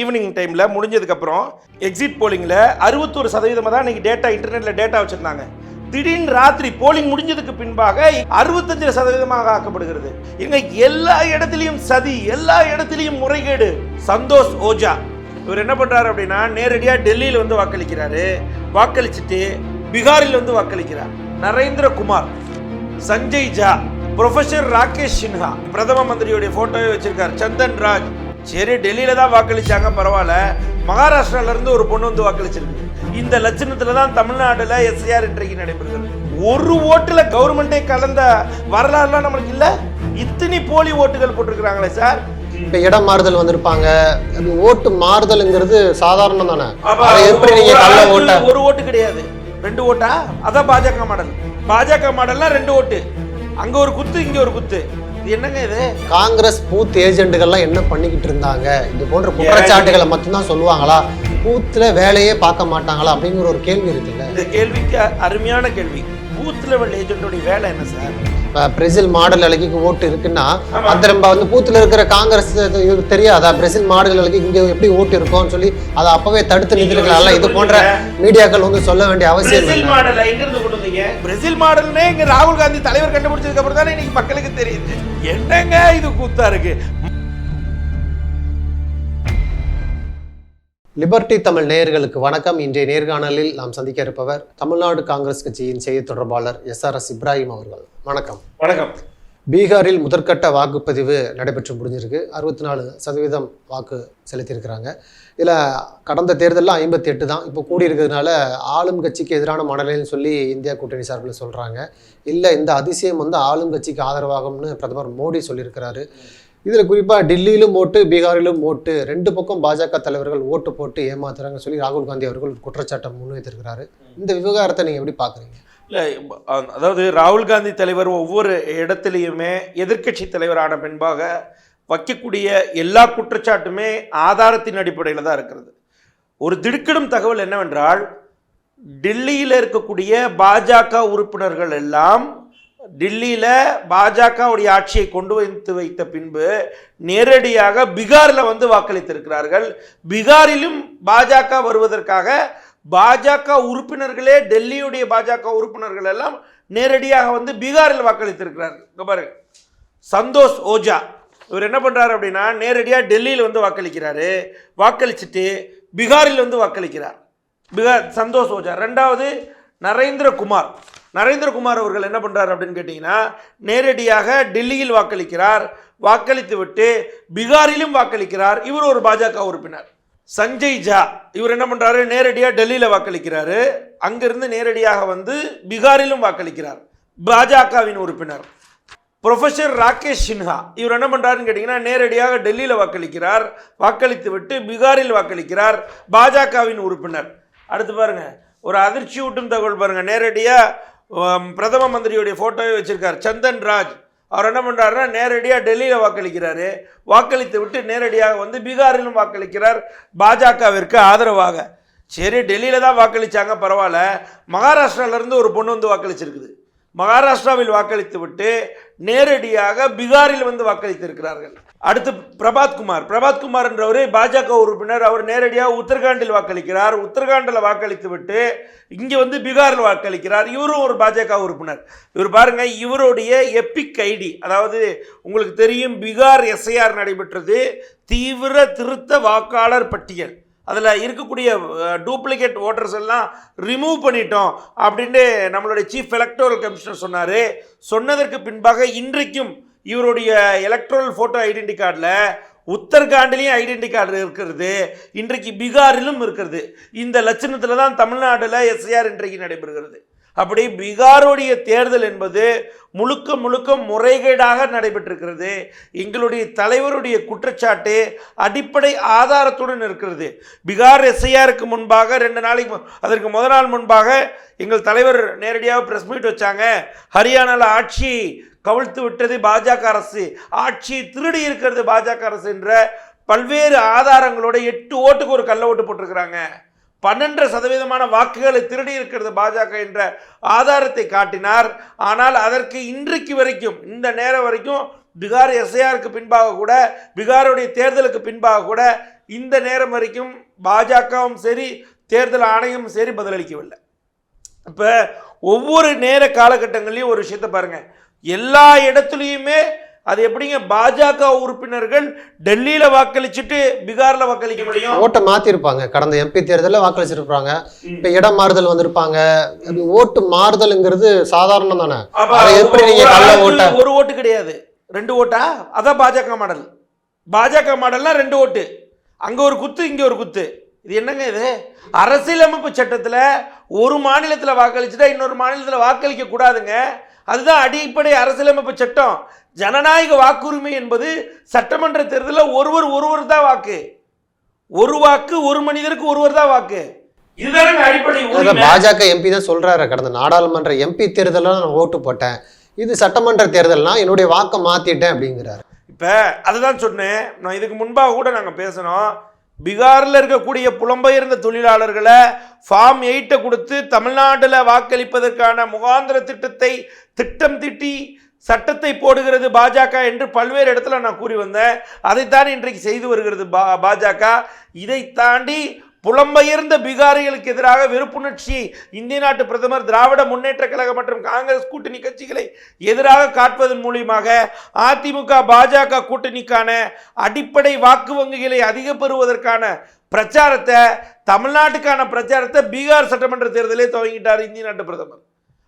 Evening டைமில் முடிஞ்சதுக்கப்புறம் exit போலிங்கில் அறுபத்தோரு சதவீதமாக தான் இன்னைக்கு டேட்டா இன்டர்நெட்டில் டேட்டா வச்சுருந்தாங்க. திடீர்னு ராத்திரி போலிங் முடிஞ்சதுக்கு பின்பாக அறுபத்தஞ்சு சதவீதமாக ஆக்கப்படுகிறது. எங்க எல்லா இடத்துலையும் சதி எல்லா இடத்துலையும் முறைகேடு. சந்தோஷ் ஓஜா. இவர் என்ன பண்றாரு அப்படின்னா நேரடியாக டெல்லியில் வந்து வாக்களிக்கிறாரு. வாக்களிச்சுட்டு பீகாரில் வந்து வாக்களிக்கிறார். நரேந்திர குமார் சஞ்சய் ஜா ப்ரொஃபஸர் ராகேஷ் சின்ஹா பிரதம மந்திரியுடைய போட்டோவை வச்சிருக்கார். சந்தன் ராஜ். சரி டெல்லியில தான் வாக்களிச்சாங்க பரவாயில்ல. மகாராஷ்டிரால இருந்து ஒரு பொண்ணு வந்து வாக்களிச்சிருக்கு. இந்த லட்சணத்துல தான் தமிழ்நாடுல எஸ்ஐஆர் இன்றைக்கு நடைபெறுகிறது. ஒரு ஓட்டுல கவர்மெண்டே கலந்த வரலாறுலாம் நம்மளுக்கு இல்ல? இத்தனை போலி ஓட்டுகள் போட்டிருக்கிறாங்களே சார் இப்ப இடம் மாறுதல் வந்திருப்பாங்க. ஓட்டு மாறுதல்ங்கிறது சாதாரணம் தானே? எப்படி நீங்க ஒரு கள்ள ஆளுக்கு ஓட்ட ஒரு ஓட்டு கிடையாது. ரெண்டு ஓட்டா? அதான் பாஜக மாடல். பாஜக மாடல்னா ரெண்டு ஓட்டு. அங்க ஒரு குத்து இங்க ஒரு குத்து. இது என்னங்க இது? காங்கிரஸ் பூத் ஏஜென்ட்டுகள்லாம் என்ன பண்ணிக்கிட்டு இருந்தாங்க? இது போன்ற குற்றச்சாட்டுகளை மட்டும்தான் சொல்லுவாங்களா? பூத்துல வேலையே பார்க்க மாட்டாங்களா? அப்படிங்கிற ஒரு கேள்வி இருக்குல்ல. இந்த கேள்விக்கு அருமையான கேள்வி. பூத் லெவல் ஏஜென்டோடைய வேலை என்ன சார்? பிரேசில் மாடல் அழகிக்கு ஓட்டு இருக்குன்னா. அந்த நம்ம வந்து பூத்துல இருக்கிற காங்கிரஸ் இது தெரியாதா? பிரேசில் மாடல் அழகி இங்க எப்படி ஓட்டு இருக்கும்னு சொல்லி அதை அப்பவே தடுத்து நிறுத்திருக்கலாம்ல? இது போன்ற மீடியாக்கள் வந்து சொல்ல வேண்டிய அவசியம் இல்லை பிரேசில் மாடல்னே இங்க ராகுல் காந்தி தலைவர் கண்டுபிடிச்சதுக்கு அப்புறம் தானே இன்னைக்கு மக்களுக்கு தெரியுது. என்னங்க இது கூத்தா இருக்கு? லிபர்டி தமிழ் நேயர்களுக்கு வணக்கம். இன்றைய நேர்காணலில் நாம் சந்திக்க இருப்பவர் தமிழ்நாடு காங்கிரஸ் கட்சியின் செய்தி தொடர்பாளர் எஸ் ஆர் எஸ் இப்ராஹிம் அவர்கள். வணக்கம். வணக்கம். பீகாரில் முதற்கட்ட வாக்குப்பதிவு நடைபெற்று முடிஞ்சிருக்கு. அறுபத்தி நாலு சதவீதம் வாக்கு செலுத்தியிருக்கிறாங்க. இதில் கடந்த தேர்தலில் ஐம்பத்தி எட்டு தான். இப்போ கூடி இருக்கிறதுனால ஆளும் கட்சிக்கு எதிரான மனநிலைன்னு சொல்லி இந்தியா கூட்டணி சார்பில் சொல்கிறாங்க இல்லை இந்த அதிசயம் வந்து ஆளும் கட்சிக்கு ஆதரவாகும்னு பிரதமர் மோடி சொல்லியிருக்கிறாரு. இதில் குறிப்பாக டெல்லியிலும் ஓட்டு பீகாரிலும் ஓட்டு ரெண்டு பக்கம் பாஜக தலைவர்கள் ஓட்டு போட்டு ஏமாத்துறாங்கன்னு சொல்லி ராகுல் காந்தி அவர்கள் ஒரு குற்றச்சாட்டை முன்வைத்திருக்கிறாரு. இந்த விவகாரத்தை நீங்கள் எப்படி பார்க்குறீங்க இல்லை அதாவது ராகுல் காந்தி தலைவர் ஒவ்வொரு இடத்துலையுமே எதிர்க்கட்சி தலைவரான பின்பாக வைக்கக்கூடிய எல்லா குற்றச்சாட்டுமே ஆதாரத்தின் அடிப்படையில் தான் இருக்கிறது. ஒரு திடுக்கிடும் தகவல் என்னவென்றால் டெல்லியில் இருக்கக்கூடிய பாஜக உறுப்பினர்கள் எல்லாம் டெல்லியில் பாஜகவுடைய ஆட்சியை கொண்டு வைத்து வைத்த பின்பு நேரடியாக பீகாரில் வந்து வாக்களித்திருக்கிறார்கள். பீகாரிலும் பாஜக வருவதற்காக பாஜக உறுப்பினர்களே டெல்லியுடைய பாஜக உறுப்பினர்கள் எல்லாம் நேரடியாக வந்து பீகாரில் வாக்களித்திருக்கிறார்கள். இங்க பாருங்க சந்தோஷ் ஓஜா. இவர் என்ன பண்ணுறாரு அப்படின்னா நேரடியாக டெல்லியில் வந்து வாக்களிக்கிறாரு. வாக்களிச்சுட்டு பீகாரில் வந்து வாக்களிக்கிறார். பீகார் சந்தோஷ் ஓஜா. ரெண்டாவது நரேந்திரகுமார். நரேந்திரகுமார் நரேந்திர குமார் அவர்கள் என்ன பண்ணுறாரு அப்படின்னு கேட்டிங்கன்னா நேரடியாக டெல்லியில் வாக்களிக்கிறார். வாக்களித்து விட்டு பீகாரிலும் வாக்களிக்கிறார். இவர் ஒரு பாஜக உறுப்பினர். சஞ்சய் ஜா இவர் என்ன பண்ணுறாரு நேரடியாக டெல்லியில் வாக்களிக்கிறாரு. அங்கிருந்து நேரடியாக வந்து பீகாரிலும் வாக்களிக்கிறார். பாஜகவின் உறுப்பினர். ப்ரொஃபசர் ராகேஷ் சின்ஹா இவர் என்ன பண்ணுறாருன்னு கேட்டிங்கன்னா நேரடியாக டெல்லியில் வாக்களிக்கிறார். வாக்களித்து விட்டு பீகாரில் வாக்களிக்கிறார் பாஜகவின் உறுப்பினர். அடுத்து பாருங்க ஒரு அதிர்ச்சி ஊட்டும் தகவல் பாருங்க. நேரடியாக பிரதம மந்திரியுடைய ஃபோட்டோவை வச்சிருக்கார். சந்தன் ராஜ். அவர் என்ன பண்ணுறாருன்னா நேரடியாக டெல்லியில் வாக்களிக்கிறாரு. வாக்களித்து விட்டு நேரடியாக வந்து பீகாரிலும் வாக்களிக்கிறார். பாஜகவிற்கு ஆதரவாக. சரி டெல்லியில் தான் வாக்களிச்சாங்க பரவாயில்ல. மகாராஷ்டிராவிலேருந்து ஒரு பொண்ணு வந்து வாக்களிச்சிருக்குது. மகாராஷ்டிராவில் வாக்களித்து விட்டு நேரடியாக பீகாரில் வந்து வாக்களித்திருக்கிறார்கள். அடுத்து பிரபாத் குமார். பிரபாத் குமார் என்றவர் பாஜக உறுப்பினர். அவர் நேரடியாக உத்தரகாண்டில் வாக்களிக்கிறார். உத்தரகாண்டில் வாக்களித்து விட்டு இங்கே வந்து பீகாரில் வாக்களிக்கிறார். இவரும் ஒரு பாஜக உறுப்பினர். இவர் பாருங்கள் இவருடைய எப்பிக் ஐடி அதாவது உங்களுக்கு தெரியும் பீகார் எஸ்ஐஆர் நடைபெற்றது. தீவிர திருத்த வாக்காளர் பட்டியல். அதில் இருக்கக்கூடிய டூப்ளிகேட் ஓட்டர்ஸ் எல்லாம் ரிமூவ் பண்ணிட்டோம் அப்படின்ட்டு நம்மளுடைய சீஃப் எலக்டோரல் கமிஷனர் சொன்னார். சொன்னதற்கு பின்பாக இன்றைக்கும் இவருடைய எலக்ட்ரல் ஃபோட்டோ ஐடென்டி கார்டில் உத்தரகாண்ட்லேயும் ஐடென்டி கார்டு இருக்கிறது. இன்றைக்கு பீகாரிலும் இருக்கிறது. இந்த லட்சணத்தில் தான் தமிழ்நாட்டில் எஸ்ஐஆர் இன்றைக்கு நடைபெறுகிறது. அப்படி பீகாருடைய தேர்தல் என்பது முழுக்க முழுக்க முறைகேடாக நடைபெற்றிருக்கிறது. எங்களுடைய தலைவருடைய குற்றச்சாட்டு அடிப்படை ஆதாரத்துடன் இருக்கிறது. பீகார் எஸ்ஐஆருக்கு முன்பாக ரெண்டு நாளைக்கு அதற்கு முதல் நாள் முன்பாக எங்கள் தலைவர் நேரடியாக பிரஸ் மீட் வச்சாங்க. ஹரியானாவில் ஆட்சி கவிழ்த்து விட்டது பாஜக அரசு. ஆட்சி திருடி இருக்கிறது பாஜக அரசு என்ற பல்வேறு ஆதாரங்களோட எட்டு ஓட்டுக்கு ஒரு கள்ள ஓட்டு போட்டிருக்கிறாங்க. பன்னெண்டு சதவீதமான வாக்குகளை திருடி இருக்கிறது பாஜக என்ற ஆதாரத்தை காட்டினார். ஆனால் அதற்கு இன்றைக்கு வரைக்கும் இந்த நேரம் வரைக்கும் பீகார் எஸ்ஐஆருக்கு பின்பாக கூட பீகாருடைய தேர்தலுக்கு பின்பாக கூட இந்த நேரம் வரைக்கும் பாஜகவும் சரி தேர்தல் ஆணையமும் சரி பதிலளிக்கவில்லை. இப்போ ஒவ்வொரு நேர காலகட்டங்களையும் ஒரு விஷயத்தை பாருங்கள் எல்லா இடத்துலையுமே அது எப்படிங்க பாஜக உறுப்பினர்கள் டெல்லியில வாக்களிச்சுட்டு பீகார்ல வாக்களிக்க முடியும்? ஓட்டை மாத்திருப்பாங்க. கடந்த எம்பி தேர்தலில் வாக்களிச்சிருப்பாங்க. இப்ப இடம் மாறுதல் வந்திருப்பாங்க. ஓட்டு மாறுதல்ங்கிறது சாதாரணம் தானே? எப்படி நீங்க ஓட்டை ஒரு ஓட்டு கிடையாது. ரெண்டு ஓட்டா? அதான் பாஜக மாடல். பாஜக மாடல்னா ரெண்டு ஓட்டு. அங்க ஒரு குத்து இங்க ஒரு குத்து. இது என்னங்க இது? அரசியலமைப்பு சட்டத்துல ஒரு மாநிலத்துல வாக்களிச்சுட்டா இன்னொரு மாநிலத்துல வாக்களிக்க கூடாதுங்க. அதுதான் அடிப்படை அரசியலமைப்பு சட்டம். ஜனநாயக வாக்குரிமை என்பது சட்டமன்ற தேர்தலில் ஒருவர் ஒருவர் தான் வாக்கு. ஒரு வாக்கு ஒரு மனிதருக்கு ஒருவர் தான் வாக்கு. இதுதானங்க அடிப்படை. பாஜக எம்பி தான் சொல்றாரு கடந்த நாடாளுமன்ற எம்பி தேர்தலில் நான் ஓட்டு போட்டேன். இது சட்டமன்ற தேர்தல்னா என்னுடைய வாக்கை மாத்திட்டேன் அப்படிங்கிறாரு. இப்போ அதுதான் சொன்னேன். நான் இதுக்கு முன்பாக கூட நாங்கள் பேசினோம். பீகாரில் இருக்கக்கூடிய புலம்பெயர்ந்த தொழிலாளர்களை ஃபார்ம் எயிட்டை கொடுத்து தமிழ்நாட்டில் வாக்களிப்பதற்கான முகாந்திர திட்டத்தை திட்டம் திட்டி சட்டத்தை போடுகிறது பாஜக என்று பல்வேறு இடத்துல நான் கூறி வந்தேன். அதைத்தான் இன்றைக்கு செய்து வருகிறது பா பாஜக. இதை தாண்டி புலம்பெயர்ந்த பீகாரிகளுக்கு எதிராக வெறுப்புணர்ச்சி இந்திய நாட்டு பிரதமர் திராவிட முன்னேற்ற கழகம் மற்றும் காங்கிரஸ் கூட்டணி கட்சிகளை எதிராக காட்டுவதன் மூலியமாக அதிமுக பாஜக கூட்டணிக்கான அடிப்படை வாக்கு வங்கிகளை அதிக பெறுவதற்கான பிரச்சாரத்தை தமிழ்நாட்டுக்கான பிரச்சாரத்தை பீகார் சட்டமன்ற தேர்தலே துவங்கிட்டார் இந்திய நாட்டு பிரதமர்.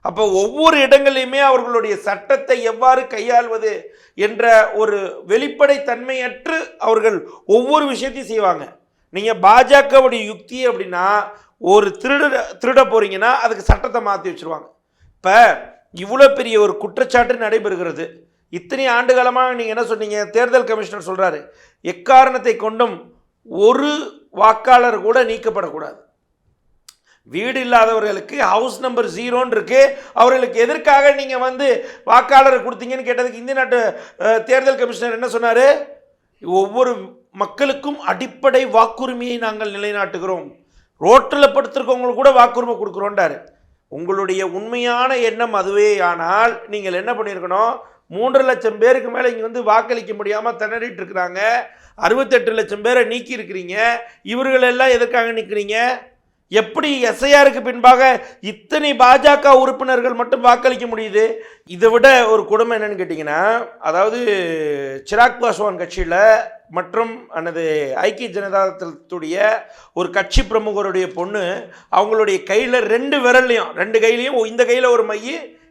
அப்போ ஒவ்வொரு இடங்களிலுமே அவர்களுடைய சட்டத்தை எவ்வாறு கையாள்வது என்ற ஒரு வெளிப்படை தன்மையற்று அவர்கள் ஒவ்வொரு விஷயத்தையும் செய்வாங்க. நீங்கள் பாஜகவுடைய யுக்தி அப்படின்னா ஒரு திருட திருட போகிறீங்கன்னா அதுக்கு சட்டத்தை மாற்றி வச்சிருவாங்க. இப்போ இவ்வளோ பெரிய ஒரு குற்றச்சாட்டு நடைபெறுகிறது. இத்தனை ஆண்டு காலமாக நீங்கள் என்ன சொன்னீங்க? தேர்தல் கமிஷனர் சொல்கிறாரு எக்காரணத்தை கொண்டும் ஒரு வாக்காளர் கூட நீக்கப்படக்கூடாது. வீடு இல்லாதவர்களுக்கு ஹவுஸ் நம்பர் ஜீரோன்னு இருக்கு. அவர்களுக்கு எதற்காக நீங்கள் வந்து வாக்காளர் கொடுத்தீங்கன்னு கேட்டதுக்கு இந்திய நாட்டு தேர்தல் கமிஷனர் என்ன சொன்னார்? ஒவ்வொரு மக்களுக்கும் அடிப்படை வாக்குரிமையை நாங்கள் நிலைநாட்டுகிறோம். ரோட்டில் படுத்திருக்கவங்களுக்கு கூட வாக்குரிமை கொடுக்குறோன்றாரு உங்களுடைய உண்மையான எண்ணம் அதுவே. ஆனால் நீங்கள் என்ன பண்ணியிருக்கணும்? மூன்று லட்சம் பேருக்கு மேலே இங்கே வந்து வாக்களிக்க முடியாமல் திணறிட்டு இருக்கிறாங்க. அறுபத்தெட்டு லட்சம் பேரை நீக்கி இருக்கிறீங்க இவர்கள் எல்லாம் எதற்காக நிற்கிறீங்க எப்படி எஸ்ஐஆருக்கு பின்பாக இத்தனை பாஜக உறுப்பினர்கள் மட்டும் வாக்களிக்க முடியுது? இதை விட ஒரு கொடுமை என்னன்னு கேட்டிங்கன்னா அதாவது சிராக் பாஸ்வான் கட்சியில் மற்றும் அனது ஐக்கிய ஜனதாதளத்துடைய ஒரு கட்சி பிரமுகருடைய பொண்ணு அவங்களுடைய கையில் ரெண்டு விரல்லையும் ரெண்டு கையிலையும் இந்த கையில் ஒரு மை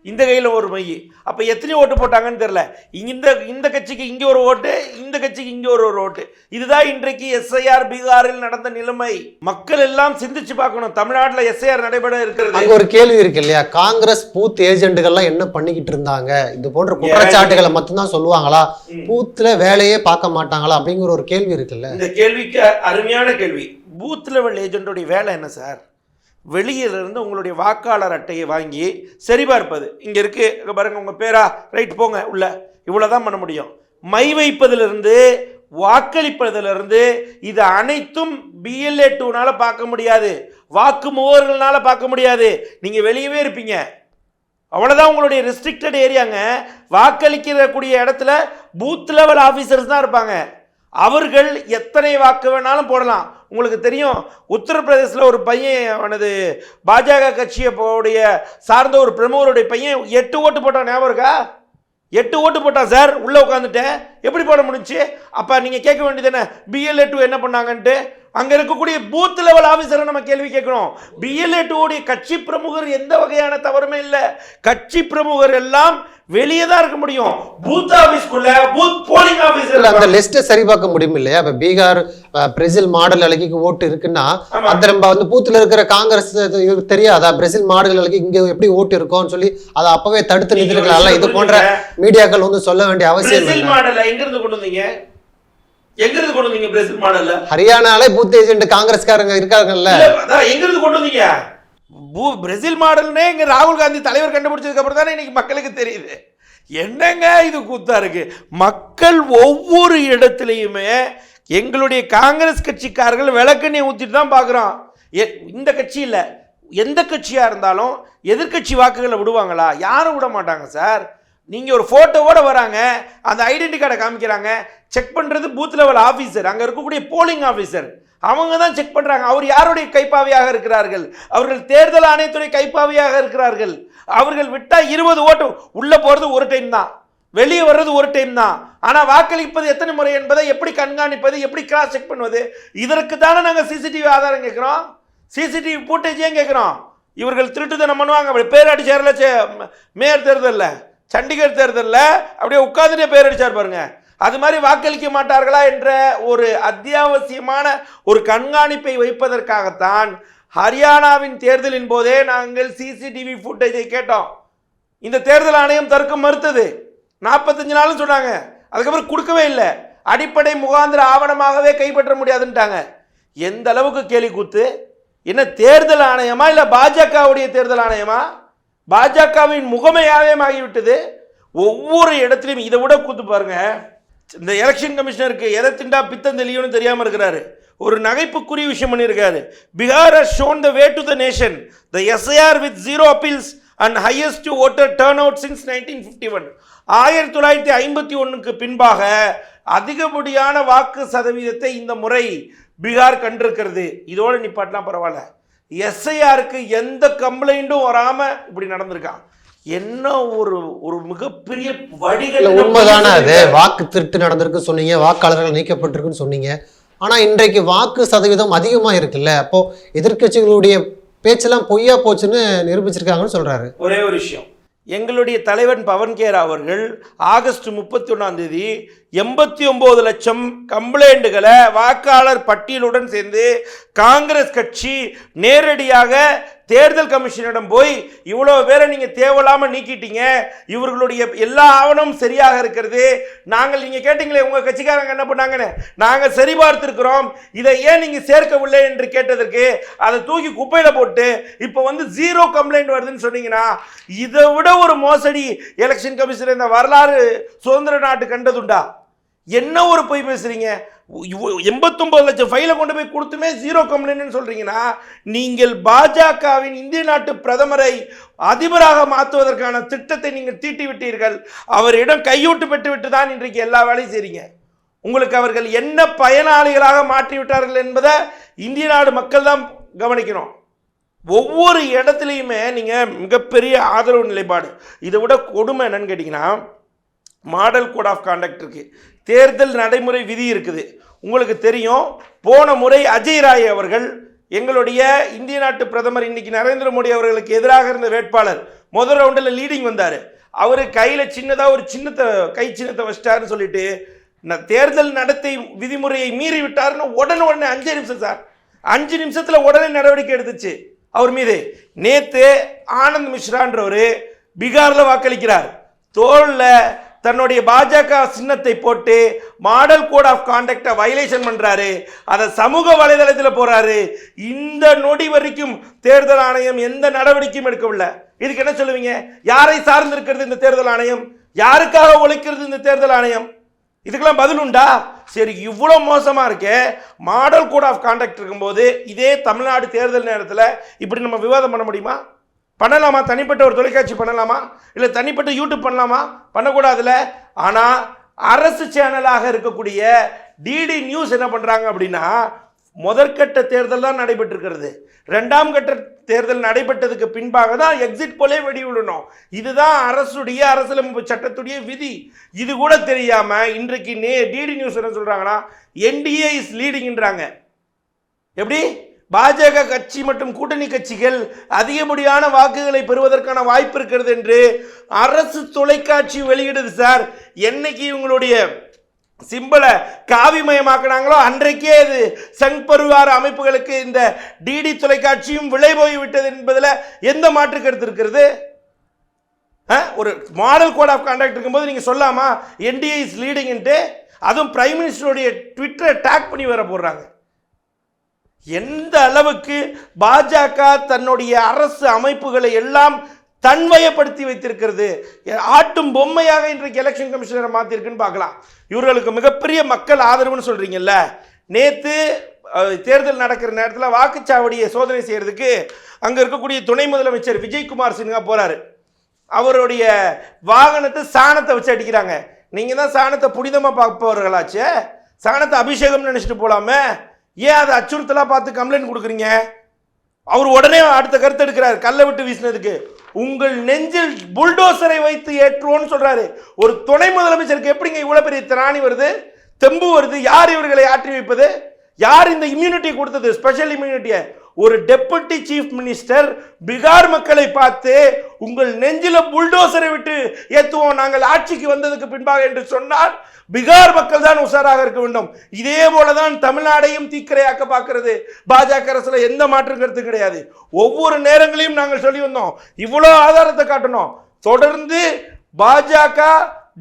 இந்த கையில் ஒரு மை. அப்போ எத்தனை ஓட்டு போட்டாங்கன்னு தெரில இந்த இந்த கட்சிக்கு இங்கே ஒரு ஓட்டு இந்த கட்சிக்கு இங்கே ஒரு ஒரு ஓட்டு. இதுதான் இன்றைக்கு எஸ்ஐஆர் பீகாரில் நடந்த நிலைமை. மக்கள் எல்லாம் சிந்திச்சு பார்க்கணும். தமிழ்நாட்டில் எஸ்ஐஆர் நடைபெற இருக்கிறது. அங்க ஒரு கேள்வி இருக்கு இல்லையா? காங்கிரஸ் பூத் ஏஜென்ட்டுகள்லாம் என்ன பண்ணிக்கிட்டு இருந்தாங்க? இது போன்ற குற்றச்சாட்டுகளை மட்டும்தான் சொல்லுவாங்களா. பூத்துல வேலையே பார்க்க மாட்டாங்களா? அப்படிங்கிற ஒரு கேள்வி இருக்குல்ல. இந்த கேள்விக்கு அருமையான கேள்வி. பூத் லெவல் ஏஜென்ட்டோடைய வேலை என்ன சார்? வெளியிலிருந்து உங்களுடைய வாக்காளர் அட்டையை வாங்கி சரிபார்ப்பது. இங்கே இருக்குது பாருங்கள் உங்கள் பேரா ரைட் போங்க உள்ள. இவ்வளோதான் பண்ண முடியும். மை வைப்பதிலிருந்து வாக்களிப்பதிலிருந்து இது அனைத்தும் பிஎல்ஏ டூனால் பார்க்க முடியாது. வாக்கு முகவர்களால பார்க்க முடியாது. நீங்கள் வெளியவே இருப்பீங்க. அவ்வளோதான் உங்களுடைய ரெஸ்ட்ரிக்டட் ஏரியாங்க வாக்களிக்கக்கூடிய இடத்துல பூத் லெவல் ஆஃபீஸர்ஸ் தான் இருப்பாங்க. அவர்கள் எத்தனை வாக்கு வேணாலும் போடலாம். உங்களுக்கு தெரியும் உத்தரப்பிரதேசில் ஒரு பையன் அவனது பாஜக கட்சியுடைய சார்ந்த ஒரு பிரமுகருடைய பையன் எட்டு ஓட்டு போட்டான் ஞாபகம் இருக்கா? எட்டு ஓட்டு போட்டான் சார். உள்ளே உட்காந்துட்டேன் எப்படி போட முடிஞ்சுச்சு அப்போ நீங்கள் கேட்க வேண்டியது என்ன? பிஎல்ஏ டூ என்ன பண்ணாங்கன்ட்டு? அங்கே இருக்கக்கூடிய பூத் லெவல் ஆஃபீஸரை நம்ம கேள்வி கேட்கணும் பிஎல்ஏ டூடைய கட்சி பிரமுகர் எந்த வகையான தவறுமே இல்லை. கட்சி பிரமுகர் எல்லாம் வெளியே தான் இருக்க முடியும். பூத் ஆஃபீஸ்க்குள்ள பூத் போலிங் இல்ல அந்த லிஸ்ட்டை சரி பார்க்க முடியும் இல்லையா? இப்ப பீகார் பிரேசில் மாடல் அழகிக்கு ஓட்டு இருக்குன்னா. அந்த நம்ம வந்து பூத்துல இருக்கிற காங்கிரஸ் தெரியாதா பிரேசில் மாடல் அழகி இங்க எப்படி ஓட்டு இருக்கோம்னு சொல்லி அதை அப்பவே தடுத்து நீங்க நிறுத்திருக்கலாம்ல. இது போன்ற மீடியாக்கள் வந்து சொல்ல வேண்டிய அவசியம் பிரேசில் இல்லை. மாடல்ல எங்க இருந்து கொண்டு வந்தீங்க? எங்க இருந்து கொண்டு வந்தீங்க பிரேசில் மாடல்ல? ஹரியானாலே பூத் ஏஜென்ட் காங்கிரஸ்காரங்க இருக்காங்கல்ல. இல்ல, அதான் எங்க இருந்து கொண்டு வந்தீங்க? பூ- பிரேசில் மாடல்னே இங்கே ராகுல் காந்தி தலைவர் கண்டுபிடிச்சதுக்கு அப்புறம் தானே இன்னைக்கு மக்களுக்கு தெரியுது. என்னங்க இது கூத்தா இருக்கு? மக்கள் ஒவ்வொரு இடத்துலையுமே எங்களுடைய காங்கிரஸ் கட்சிக்காரர்கள் விளக்கெண்ணெய் ஊத்திட்டு தான் பார்க்குறோம் இந்த கட்சி இல்லை. எந்த கட்சியாக இருந்தாலும் எதிர்க்கட்சி வாக்குகளை விடுவாங்களா? யாரும் விட மாட்டாங்க சார். நீங்கள் ஒரு ஃபோட்டோவோட வராங்க அந்த ஐடென்டி கார்டை காமிக்கிறாங்க செக் பண்ணுறது பூத் லெவல் ஆஃபீஸர் அங்கே இருக்கக்கூடிய போலிங் ஆஃபீஸர் அவங்க தான் செக் பண்ணுறாங்க அவர் யாருடைய கைப்பாவையாக இருக்கிறார்கள்? அவர்கள் தேர்தல் ஆணையத்துடைய கைப்பாவையாக இருக்கிறார்கள். அவர்கள் விட்டால் இருபது ஓட்டு உள்ளே போகிறது ஒரு டைம் தான். வெளியே வர்றது ஒரு டைம் தான். ஆனால் வாக்களிப்பது எத்தனை முறை என்பதை எப்படி கண்காணிப்பது எப்படி கிராஸ் செக் பண்ணுவது இதற்கு தானே நாங்கள் சிசிடிவி ஆதாரம் கேட்குறோம். சிசிடிவி ஃபுட்டேஜ் கேட்குறோம்? இவர்கள் திருட்டுத்தனம் பண்ணுவாங்க. அப்படி பேர் அடிச்சார்ல சே- மேயர் தேர்தலில் சண்டிகர் தேர்தலில் அப்படியே உட்காந்துட்டே பேர் பாருங்கள் அது மாதிரி வாக்களிக்க மாட்டார்களா என்ற ஒரு அத்தியாவசியமான ஒரு கண்காணிப்பை வைப்பதற்காகத்தான் ஹரியானாவின் தேர்தலின் போதே நாங்கள் சிசிடிவி ஃபுட்டேஜை கேட்டோம். இந்த தேர்தல் ஆணையம் தடுக்க மறுத்தது. நாற்பத்தஞ்சு நாளும் சொன்னாங்க. அதுக்கப்புறம் கொடுக்கவே இல்லை. அடிப்படை முகாந்திர ஆவணமாகவே கைப்பற்ற முடியாதுன்ட்டாங்க. எந்த அளவுக்கு கேலி கூத்து? என்ன தேர்தல் ஆணையமா இல்லை பாஜகவுடைய தேர்தல் ஆணையமா? பாஜகவின் முகமையாவே ஆகிவிட்டது ஒவ்வொரு இடத்துலையும் இதை விட கூத்து பாருங்கள் இந்த எலெக்ஷன் கமிஷனருக்கு எதை திண்டா பித்தம் தெளியும்னு தெரியாமல் இருக்கிறாரு. ஒரு நகைப்புக்குரிய விஷயம் பண்ணியிருக்காரு. Bihar has shown the way to the nation the SIR with zero appeals and highest voter turnout since nineteen fifty one ஆயிரத்தி தொள்ளாயிரத்தி ஐம்பத்தி ஒன்றுக்கு பின்பாக அதிகப்படியான வாக்கு சதவீதத்தை இந்த முறை பீகார் கண்டிருக்கிறது. இதோடு நிப்பாட்டலாம் பரவாயில்ல. எஸ்ஐஆருக்கு எந்த கம்ப்ளைண்ட்டும் வராமல் இப்படி நடந்திருக்கான் என்ன ஒரு ஒரு மிகப்பெரிய வடிகள் உண்மைதானே அது? வாக்கு திருட்டு நடந்திருக்கு சொன்னீங்க வாக்காளர்கள் நீக்கப்பட்டிருக்குன்னு சொன்னீங்க. ஆனா இன்றைக்கு வாக்கு சதவீதம் அதிகமா இருக்குல்ல? அப்போ எதிர்க்கட்சிகளுடைய பேச்செல்லாம் பொய்யா போச்சுன்னு நிரூபிச்சிருக்காங்கன்னு சொல்றாரு. ஒரே ஒரு விஷயம். எங்களுடைய தலைவன் பவன் கேர் அவர்கள் ஆகஸ்ட் முப்பத்தி ஒன்றாம் தேதி எண்பத்தி ஒம்பது லட்சம் கம்ப்ளைண்ட்டுகளை வாக்காளர் பட்டியலுடன் சேர்ந்து காங்கிரஸ் கட்சி நேரடியாக தேர்தல் கமிஷனிடம் போய் இவ்வளோ பேரை நீங்கள் தேவையில்லாமல் நீக்கிட்டீங்க. இவர்களுடைய எல்லா ஆவணமும் சரியாக இருக்கிறது. நாங்கள் நீங்கள் கேட்டீங்களே உங்கள் கட்சிக்காரங்க என்ன பண்ணாங்கன்னு? நாங்கள் சரி பார்த்திருக்கிறோம் இதை ஏன் நீங்கள் சேர்க்கவில்லை? என்று கேட்டதற்கு அதை தூக்கி குப்பையில் போட்டு இப்போ வந்து ஜீரோ கம்ப்ளைண்ட் வருதுன்னு சொன்னீங்கன்னா இதை விட ஒரு மோசடி எலெக்ஷன் கமிஷன் இந்த வரலாறு சுதந்திர நாட்டு கண்டதுண்டா? என்ன ஒரு பொய் பேசுறீங்க? எண்பத்தொம்பது லட்சம் ஃபைலை கொண்டு போய் கொடுத்துமே ஜீரோ கம்ப்ளைண்ட்னு சொல்றீங்கன்னா நீங்கள் பாஜகவின் இந்திய நாட்டு பிரதமரை அதிபராக மாற்றுவதற்கான திட்டத்தை நீங்கள் தீட்டி விட்டீர்கள். அவரிடம் கையூட்டு பெற்று விட்டு தான் இன்றைக்கு எல்லா வேலையும் செய்றீங்க. உங்களுக்கு அவர்கள் என்ன பயனாளிகளாக மாற்றி விட்டார்கள் என்பதை இந்திய நாடு மக்கள் தான் கவனிக்கணும். ஒவ்வொரு இடத்துலையுமே நீங்கள் மிகப்பெரிய ஆதரவு நிலைப்பாடு. இதை விட கொடுமை என்னன்னு கேட்டிங்கன்னா மாடல் கோட் ஆஃப் கான்டக்ட் இருக்கு. தேர்தல் நடைமுறை விதி இருக்குது. உங்களுக்கு தெரியும் போன முறை அஜய் ராய் அவர்கள் எங்களுடைய இந்திய நாட்டு பிரதமர் இன்னைக்கு நரேந்திர மோடி அவர்களுக்கு எதிராக இருந்த வேட்பாளர் முதல் ரவுண்டில் லீடிங் வந்தார். அவர் கையில் சின்னதாக ஒரு சின்னத்தை கை சின்னத்தை வச்சிட்டாருன்னு சொல்லிட்டு நான் தேர்தல் நடத்தை விதிமுறையை மீறி விட்டாருன்னு உடனே உடனே அஞ்சு நிமிஷம் சார். அஞ்சு நிமிஷத்தில் உடனே நடவடிக்கை எடுத்துச்சு அவர் மீது. நேற்று ஆனந்த் மிஸ்ரான்றவர் பீகாரில் வாக்களிக்கிறார். தோளில் தன்னுடைய பாஜக சின்னத்தை போட்டு மாடல் கோட் ஆஃப் கான்டக்டை வயலேஷன் பண்றாரு. அதை சமூக வலைதளத்தில் போறாரு. இந்த நொடி வரைக்கும் தேர்தல் ஆணையம் எந்த நடவடிக்கையும் எடுக்கவில்லை. இதுக்கு என்ன சொல்லுவீங்க? யாரை சார்ந்திருக்கிறது இந்த தேர்தல் ஆணையம்? யாருக்காக உழைக்கிறது இந்த தேர்தல் ஆணையம்? இதுக்கெல்லாம் பதில் உண்டா? சரி இவ்வளோ மோசமாக இருக்கே. மாடல் கோட் ஆஃப் கான்டாக்ட் இருக்கும்போது இதே தமிழ்நாடு தேர்தல் நேரத்தில் இப்படி நம்ம விவாதம் பண்ண முடியுமா? பண்ணலாமா? தனிப்பட்ட ஒரு தொலைக்காட்சி பண்ணலாமா? இல்லை தனிப்பட்ட யூடியூப் பண்ணலாமா? பண்ணக்கூடாதுல ஆனால் அரசு சேனலாக இருக்கக்கூடிய டிடி நியூஸ் என்ன பண்ணுறாங்க அப்படின்னா முதற்கட்ட தேர்தல் தான் நடைபெற்றிருக்கிறது. ரெண்டாம் கட்ட தேர்தல் நடைபெற்றதுக்கு பின்பாக தான் எக்ஸிட் போலே வெடிவிடணும் இதுதான் அரசுடைய அரசியலமைப்பு சட்டத்துடைய விதி. இது கூட தெரியாமல் இன்றைக்கு நே டிடி நியூஸ் என்ன சொல்கிறாங்கன்னா என்டிஏ இஸ் லீடிங்ன்றாங்க எப்படி? பாஜக கட்சி மற்றும் கூட்டணி கட்சிகள் அதிகப்படியான வாக்குகளை பெறுவதற்கான வாய்ப்பு இருக்கிறது என்று அரசு தொலைக்காட்சி வெளியிடுது சார். என்னைக்கு இவங்களுடைய சிம்பலை காவிமயமாக்குனாங்களோ அன்றைக்கே இது சங் பருவார் அமைப்புகளுக்கு இந்த டிடி தொலைக்காட்சியும் விலை போய் விட்டது என்பதில் எந்த மாற்று கருத்து இருக்கிறது? ஆ? ஒரு மாடல் கோட் ஆஃப் கான்டாக்ட் இருக்கும்போது நீங்கள் சொல்லாமா? என்டிஏ இஸ் லீடிங்ன்ட்டு அதுவும் பிரைம் மினிஸ்டருடைய ட்விட்டரை டேக் பண்ணி வர போடுறாங்க. எந்த அளவுக்கு பாஜக தன்னுடைய அரசு அமைப்புகளை எல்லாம் தன்மயப்படுத்தி வைத்திருக்கிறது? ஆட்டும் பொம்மையாக இன்றைக்கு எலெக்ஷன் கமிஷனரை மாற்றிருக்குன்னு பார்க்கலாம். இவர்களுக்கு மிகப்பெரிய மக்கள் ஆதரவுன்னு சொல்கிறீங்கல்ல நேற்று தேர்தல் நடக்கிற நேரத்தில் வாக்குச்சாவடியை சோதனை செய்கிறதுக்கு அங்கே இருக்கக்கூடிய துணை முதலமைச்சர் விஜய்குமார் சின்ஹா போகிறாரு அவருடைய வாகனத்தை சாணத்தை வச்சு அடிக்கிறாங்க. நீங்க தான் சாணத்தை புனிதமாக பார்ப்பவர்களாச்சே. சாணத்தை அபிஷேகம்னு நினைச்சிட்டு போலாமே. ஏன் அதை அச்சுறுத்தலாக பார்த்து கம்ப்ளைண்ட் கொடுக்குறீங்க? அவர் உடனே அடுத்த கருத்து எடுக்கிறார் கல்லை விட்டு வீசினதுக்கு. உங்கள் நெஞ்சில் புல்டோசரை வைத்து ஏற்றுவோன்னு சொல்றாரு. ஒரு துணை முதலமைச்சருக்கு எப்படிங்க இவ்வளவு பெரிய திராணி வருது? தெம்பு வருது? யார் இவர்களை ஆற்றி வைப்பது? யார் இந்த இம்யூனிட்டி கொடுத்தது? ஸ்பெஷல் இம்யூனிட்டியை ஒரு டெப்புட்டி சீஃப் மினிஸ்டர் பீகார் மக்களை பார்த்து உங்கள் நெஞ்சில புல்டோசரை விட்டு ஏற்றுவோம் நாங்கள் ஆட்சிக்கு வந்ததுக்கு பின்பாக என்று சொன்னால் பீகார் மக்கள் தான் உஷாராக இருக்க வேண்டும். இதே போலதான் தமிழ்நாடையும் தீக்கிரையாக்க பார்க்கிறது. பாஜக அரசுல எந்த மாற்றம் கருத்து கிடையாது. ஒவ்வொரு நேரங்களையும் நாங்கள் சொல்லி வந்தோம். இவ்வளோ ஆதாரத்தை காட்டணும். தொடர்ந்து பாஜக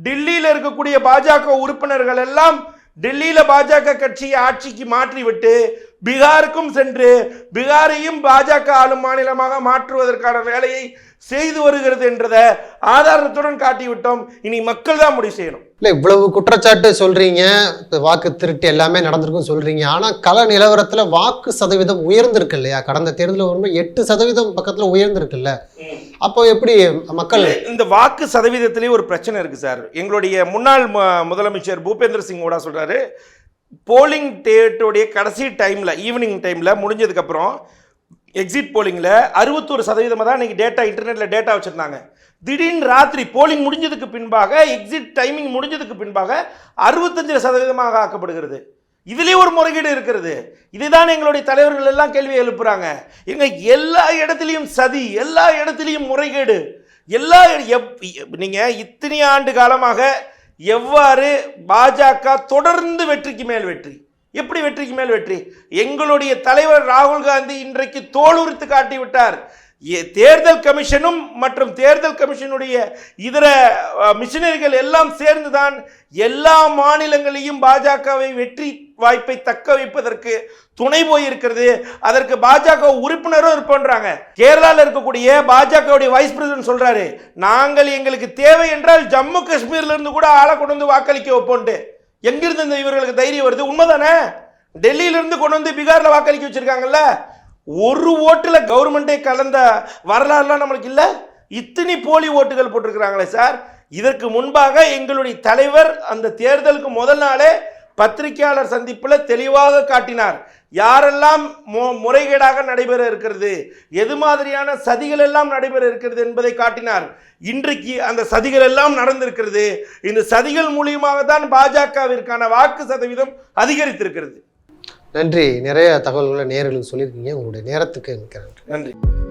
டெல்லியில் இருக்கக்கூடிய பாஜக உறுப்பினர்கள் எல்லாம் டெல்லியில் பாஜக கட்சியை ஆட்சிக்கு மாற்றிவிட்டு பீகாருக்கும் சென்று பீகாரையும் பாஜக ஆளும் மாநிலமாக மாற்றுவதற்கான வேலையை செய்து வருகிறது என்றதை ஆதாரத்துடன் காட்டிவிட்டோம். இனி மக்கள் தான் முடிவு செய்யணும். இல்லை இவ்வளவு குற்றச்சாட்டு சொல்றீங்க. வாக்கு திருட்டு எல்லாமே நடந்திருக்கும் சொல்றீங்க. ஆனா கள நிலவரத்துல வாக்கு சதவீதம் உயர்ந்திருக்கு இல்லையா? கடந்த தேர்தலில் வரும்போது எட்டு சதவீதம் பக்கத்துல உயர்ந்திருக்குல்ல. அப்போ எப்படி மக்கள் இந்த வாக்கு சதவீதத்திலே ஒரு பிரச்சனை இருக்கு சார். எங்களுடைய முன்னாள் முதலமைச்சர் பூபேந்திர சிங் கூட சொல்றாரு போலிங் டேட்டோடைய கடைசி டைமில் ஈவினிங் டைமில் முடிஞ்சதுக்கப்புறம் எக்ஸிட் போலிங்கில் அறுபத்தொரு சதவீதமாக தான் நீங்கள் டேட்டா இன்டர்நெட்டில் டேட்டா வச்சுருந்தாங்க. திடீர்னு ராத்திரி போலிங் முடிஞ்சதுக்கு பின்பாக எக்ஸிட் டைமிங் முடிஞ்சதுக்கு பின்பாக அறுபத்தஞ்சு சதவீதமாக ஆக்கப்படுகிறது. இதுலேயே ஒரு முறைகேடு இருக்கிறது. இதுதான் எங்களுடைய தலைவர்கள் எல்லாம் கேள்வி எழுப்புறாங்க. எங்க எல்லா இடத்துலையும் சதி எல்லா இடத்துலையும் முறைகேடு. எல்லா எப் நீங்கள் இத்தனை ஆண்டு காலமாக எவ்வாறு பாஜக தொடர்ந்து வெற்றிக்கு மேல் வெற்றி? எப்படி வெற்றிக்கு மேல் வெற்றி? எங்களுடைய தலைவர் ராகுல் காந்தி இன்றைக்கு தோலுரித்து காட்டி விட்டார் தேர்தல் கமிஷனும் மற்றும் தேர்தல் கமிஷனுடைய இதர மிஷினரிகள் எல்லாம் சேர்ந்துதான் எல்லா மாநிலங்களையும் பாஜகவை வெற்றி வாய்ப்பை தக்க வைப்பதற்கு துணை போயிருக்கிறது. அதற்கு பாஜக உறுப்பினரும் இருப்போன்றாங்க. கேரளாவில் இருக்கக்கூடிய பாஜகவுடைய வைஸ் பிரசிடன்ட் சொல்றாரு நாங்கள் எங்களுக்கு தேவை என்றால் ஜம்மு காஷ்மீர்ல இருந்து கூட ஆளை கொண்டு வந்து வாக்களிக்க வைப்போன்ட்டு எங்கிருந்து இந்த இவர்களுக்கு தைரியம் வருது? உண்மைதானே? டெல்லியிலிருந்து கொண்டு வந்து பீகாரில் வாக்களிக்க வச்சிருக்காங்கல்ல. ஒரு ஓட்டில் கவர்மெண்டே கலந்த வரலாறுலாம் நம்மளுக்கு இல்லை? இத்தனை போலி ஓட்டுகள் போட்டிருக்கிறாங்களே சார். இதற்கு முன்பாக எங்களுடைய தலைவர் அந்த தேர்தலுக்கு முதல் நாளே பத்திரிகையாளர் சந்திப்பில் தெளிவாக காட்டினார். யாரெல்லாம் மு- முறைகேடாக நடைபெற இருக்கிறது? எது மாதிரியான சதிகள் எல்லாம் நடைபெற இருக்கிறது என்பதை காட்டினார். இன்றைக்கு அந்த சதிகள் எல்லாம் நடந்திருக்கிறது. இந்த சதிகள் மூலியமாக தான் பாஜகவிற்கான வாக்கு சதவீதம் அதிகரித்திருக்கிறது. நன்றி. நிறைய தகவல்களை நேர்களுக்கு சொல்லியிருக்கீங்க. உங்களுடைய நேரத்துக்கு எனக்கு நன்றி. நன்றி.